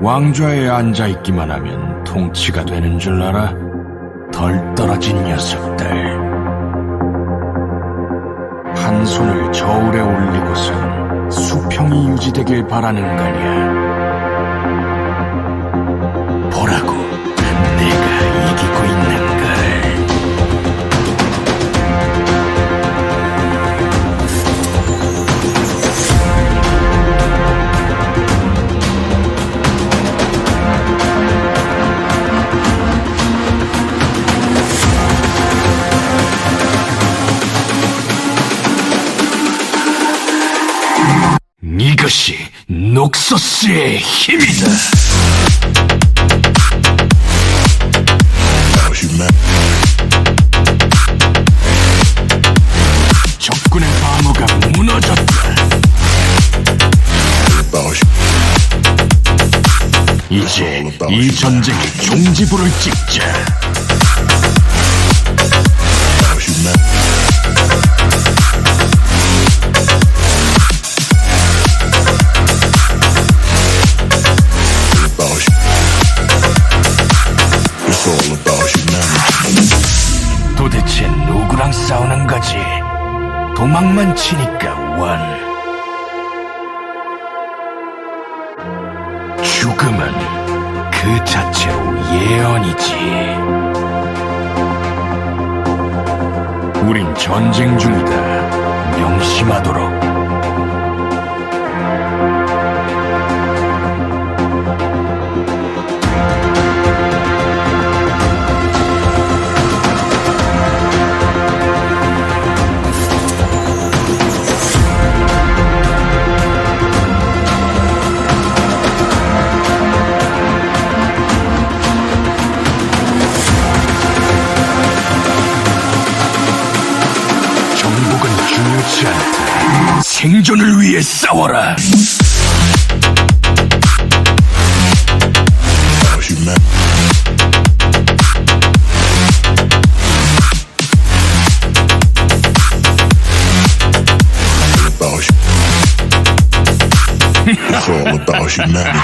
왕좌에 앉아 있기만 하면 통치가 되는 줄 알아? 덜 떨어진 녀석들. 한 손을 저울에 올리고선 수평이 유지되길 바라는 거냐? 이것이 녹소스의 힘이다. 적군의 방어가 무너졌다. 이제 이 전쟁의 종지부를 찍자. 도대체 누구랑 싸우는 거지? 도망만 치니까 원. 죽음은 그 자체로 예언이지. 우린 전쟁 중이다. 명심하도록. 중요치 않다. 생존을 위해 싸워라. It's all about humanity.